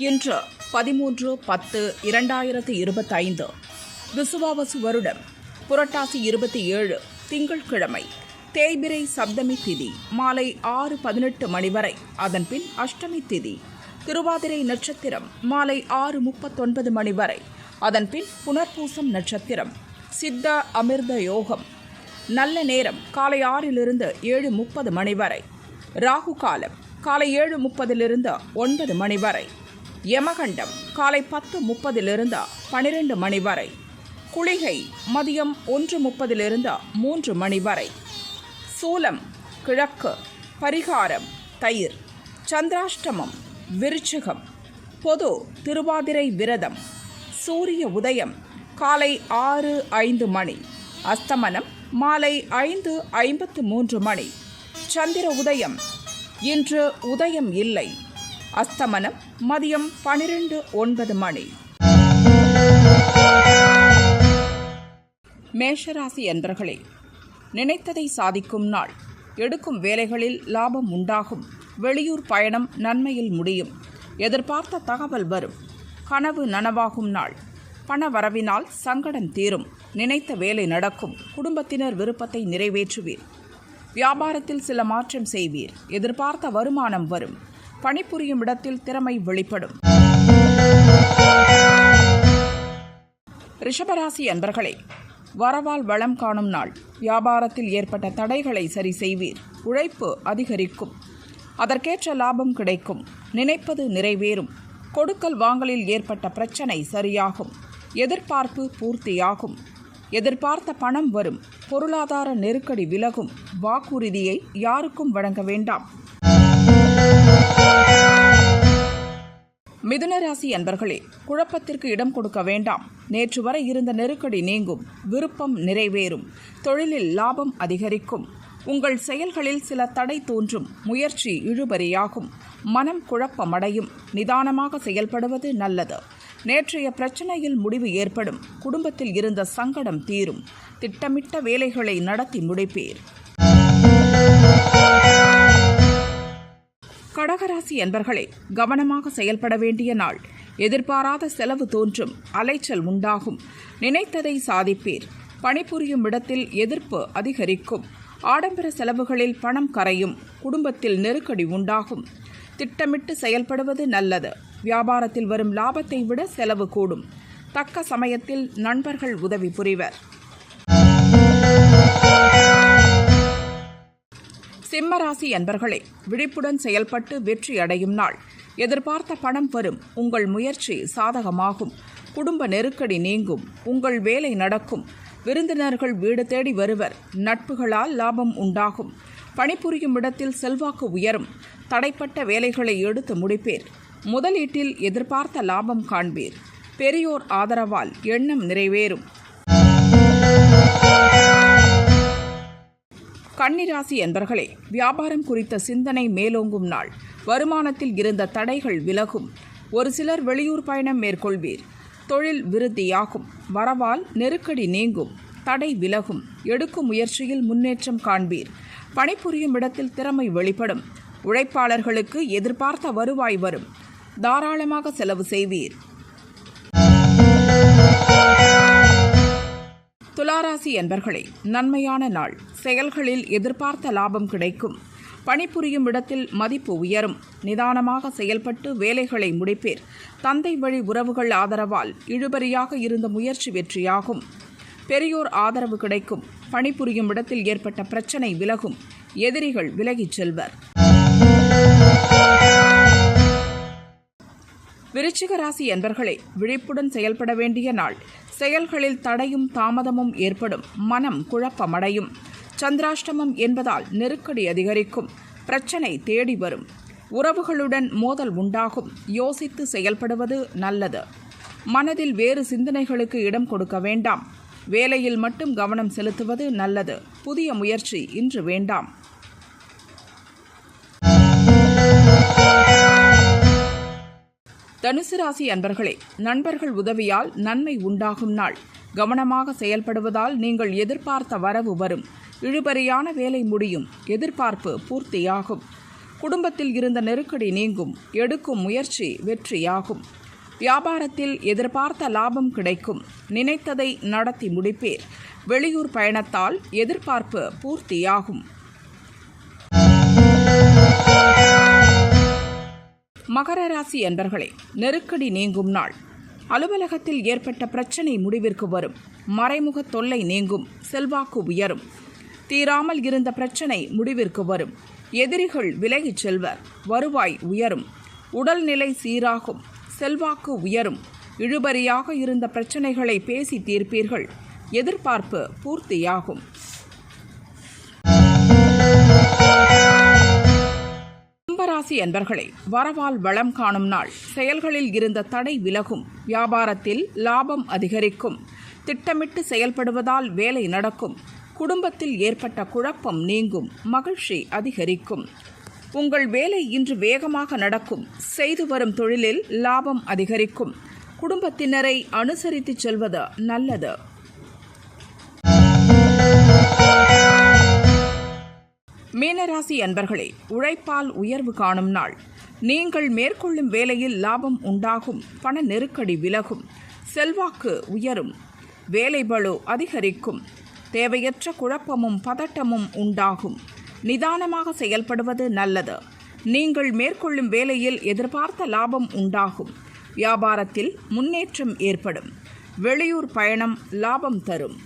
இன்று பதிமூன்று பத்து இரண்டாயிரத்து இருபத்தைந்து. விசுவாவசு வருடம் புரட்டாசி இருபத்தி ஏழு திங்கட்கிழமை தேய்பிரை சப்தமி திதி மாலை ஆறு பதினெட்டு மணி வரை அதன்பின் அஷ்டமி திதி. திருவாதிரை நட்சத்திரம் மாலை ஆறு முப்பத்தொன்பது மணி வரை அதன்பின் புனர்பூசம் நட்சத்திரம். சித்த அமிர்த யோகம் நல்ல நேரம் காலை ஆறிலிருந்து ஏழு முப்பது மணி வரை. ராகு காலம் காலை ஏழு முப்பதிலிருந்து ஒன்பது மணி வரை. யமகண்டம் காலை பத்து முப்பதிலிருந்து பனிரெண்டு மணி வரை. குளிகை மதியம் ஒன்று முப்பதிலிருந்து மூன்று மணி வரை. சூலம் கிழக்கு பரிகாரம் தயிர் சந்திராஷ்டமம் விருச்சிகம் பொது திருவாதிரை விரதம் சூரிய உதயம் காலை ஆறு ஐந்து மணி. அஸ்தமனம் மாலை ஐந்து ஐம்பத்து மூன்று மணி. சந்திர உதயம் இன்று உதயம் இல்லை. அஸ்தமனம் மதியம் பனிரெண்டு ஒன்பது மணி. மேஷராசி என்பர்களே நினைத்ததை சாதிக்கும் நாள். எடுக்கும் வேலைகளில் லாபம் உண்டாகும். வெளியூர் பயணம் நன்மையில் முடியும். எதிர்பார்த்த தகவல் வரும். கனவு நனவாகும் நாள். பண வரவினால் சங்கடம் தீரும். நினைத்த வேலை நடக்கும். குடும்பத்தினர் விருப்பத்தை நிறைவேற்றுவீர். வியாபாரத்தில் சில மாற்றம் செய்வீர். எதிர்பார்த்த வருமானம் வரும். பணிபுரியும் இடத்தில் திறமை வெளிப்படும். ரிஷபராசி அன்பர்களே வரவால் வளம் காணும் நாள். வியாபாரத்தில் ஏற்பட்ட தடைகளை சரி செய்வீர். உழைப்பு அதிகரிக்கும். அதற்கேற்ற லாபம் கிடைக்கும். நினைப்பது நிறைவேறும். கொடுக்கல் வாங்கலில் ஏற்பட்ட பிரச்சனை சரியாகும். எதிர்பார்ப்பு பூர்த்தியாகும். எதிர்பார்த்த பணம் வரும். பொருளாதார நெருக்கடி விலகும். வாக்குறுதியை யாருக்கும் வழங்க வேண்டாம். மிதுனராசி அன்பர்களே குழப்பத்திற்கு இடம் கொடுக்க வேண்டாம். நேற்று வரை இருந்த நெருக்கடி நீங்கும் விருப்பம் நிறைவேறும். தொழிலில் லாபம் அதிகரிக்கும். உங்கள் செயல்களில் சில தடை தோன்றும் முயற்சி இழுபறியாகும். மனம் குழப்பமடையும் நிதானமாக செயல்படுவது நல்லது. நேற்றைய பிரச்சனையில் முடிவு ஏற்படும் குடும்பத்தில் இருந்த சங்கடம் தீரும். திட்டமிட்ட வேலைகளை நடத்தி முடிப்பீர். கடகராசி என்பர்களே கவனமாக செயல்பட வேண்டிய நாள். எதிர்பாராத செலவு தோன்றும் அலைச்சல் உண்டாகும். நினைத்ததை சாதிப்பீர். பணிபுரியும் இடத்தில் எதிர்ப்பு அதிகரிக்கும். ஆடம்பர செலவுகளில் பணம் கரையும் குடும்பத்தில் நெருக்கடி உண்டாகும். திட்டமிட்டு செயல்படுவது நல்லது. வியாபாரத்தில் வரும் லாபத்தை விட செலவு கூடும். தக்க சமயத்தில் நண்பர்கள் உதவி புரிவர். சிம்மராசி அன்பர்களே விழிப்புடன் செயல்பட்டு வெற்றி அடையும் நாள். எதிர்பார்த்த பணம் வரும் உங்கள் முயற்சி சாதகமாகும். குடும்ப நெருக்கடி நீங்கும் உங்கள் வேலை நடக்கும். விருந்தினர்கள் வீடு தேடி வருவர் நட்புகளால் லாபம் உண்டாகும். பணிபுரியும் இடத்தில் செல்வாக்கு உயரும் தடைப்பட்ட வேலைகளை எடுத்து முடிப்பேர். முதலீட்டில் எதிர்பார்த்த லாபம் காண்பீர். பெரியோர் ஆதரவால் எண்ணம் நிறைவேறும். கன்னிராசி என்பர்களே வியாபாரம் குறித்த சிந்தனை மேலோங்கும் நாள். வருமானத்தில் இருந்த தடைகள் விலகும். ஒரு சிலர் வெளியூர் பயணம் மேற்கொள்வீர். தொழில் விருத்தியாகும். வரவால் நெருக்கடி நீங்கும். தடை விலகும். எடுக்கும் முயற்சியில் முன்னேற்றம் காண்பீர். பணிபுரியும் இடத்தில் திறமை வெளிப்படும். உழைப்பாளர்களுக்கு எதிர்பார்த்த வருவாய் வரும். தாராளமாக செலவு செய்வீர். துளாராசி என்பர்களே நன்மையான நாள். செயல்களில் எதிர்பார்த்த லாபம் கிடைக்கும். பணிபுரியும் இடத்தில் மதிப்பு உயரும். நிதானமாக செயல்பட்டு வேலைகளை முடிப்பேர். தந்தை வழி உறவுகள் ஆதரவால் இழுபறியாக இருந்த முயற்சி வெற்றியாகும். பெரியோர் ஆதரவு கிடைக்கும். பணிபுரியும் இடத்தில் ஏற்பட்ட பிரச்சனை விலகும். எதிரிகள் விலகிச் செல்வர். விருச்சிக ராசி என்பர்களே விழிப்புடன் செயல்பட வேண்டிய நாள். செயல்களில் தடையும் தாமதமும் ஏற்படும். மனம் குழப்பமடையும். சந்திராஷ்டமம் என்பதால் நெருக்கடி அதிகரிக்கும். பிரச்சனை தேடி வரும். உறவுகளுடன் மோதல் உண்டாகும். யோசித்து செயல்படுவது நல்லது. மனதில் வேறு சிந்தனைகளுக்கு இடம் கொடுக்க வேண்டாம். வேலையில் மட்டும் கவனம் செலுத்துவது நல்லது. புதிய முயற்சி இன்று வேண்டாம். தனுசு ராசி அன்பர்களே நண்பர்கள் உதவியால் நன்மை உண்டாகும் நாள். கவனமாக செயல்படுவதால் நீங்கள் எதிர்பார்த்த வரவு வரும். இழுபறியான வேலை முடியும். எதிர்பார்ப்பு பூர்த்தியாகும். குடும்பத்தில் இருந்த நெருக்கடி நீங்கும். எடுக்கும் முயற்சி வெற்றியாகும். வியாபாரத்தில் எதிர்பார்த்த லாபம் கிடைக்கும். நினைத்ததை நடத்தி முடிப்பேர். வெளியூர் பயணத்தால் எதிர்பார்ப்பு பூர்த்தியாகும். மகர ராசி அன்பர்களே நெருக்கடி நீங்கும் நாள். அலுவலகத்தில் ஏற்பட்ட பிரச்சனை முடிவிற்கு வரும். மறைமுக தொல்லை நீங்கும். செல்வாக்கு உயரும். தீராமல் இருந்த பிரச்சனை முடிவிற்கு வரும். எதிரிகள் விலகிச் செல்வர் வருவாய் உயரும். உடல்நிலை சீராகும். செல்வாக்கு உயரும். இழுபறியாக இருந்த பிரச்சனைகளை பேசி தீர்ப்பீர்கள். எதிர்பார்ப்பு பூர்த்தியாகும். கும்பராசி என்பர்களே வரவால் வளம் காணும் நாள். செயல்களில் இருந்த தடை விலகும். வியாபாரத்தில் லாபம் அதிகரிக்கும். திட்டமிட்டு செயல்படுவதால் வேலை நடக்கும். குடும்பத்தில் ஏற்பட்ட குழப்பம் நீங்கும். மகிழ்ச்சி அதிகரிக்கும். உங்கள் வேலை இன்று வேகமாக நடக்கும். செய்து வரும் தொழிலில் லாபம் அதிகரிக்கும். குடும்பத்தினரை அனுசரித்துச் செல்வது நல்லது. மீனராசி அன்பர்களே உழைப்பால் உயர்வு காணும் நாள். நீங்கள் மேற்கொள்ளும் வேலையில் லாபம் உண்டாகும் பண நெருக்கடி விலகும் செல்வாக்கு உயரும் வேலை பளு அதிகரிக்கும் தேவையற்ற குழப்பமும் பதட்டமும் உண்டாகும். நிதானமாக செயல்படுவது நல்லது. நீங்கள் மேற்கொள்ளும் வேலையில் எதிர்பார்த்த லாபம் உண்டாகும். வியாபாரத்தில் முன்னேற்றம் ஏற்படும். வெளியூர் பயணம் லாபம் தரும்.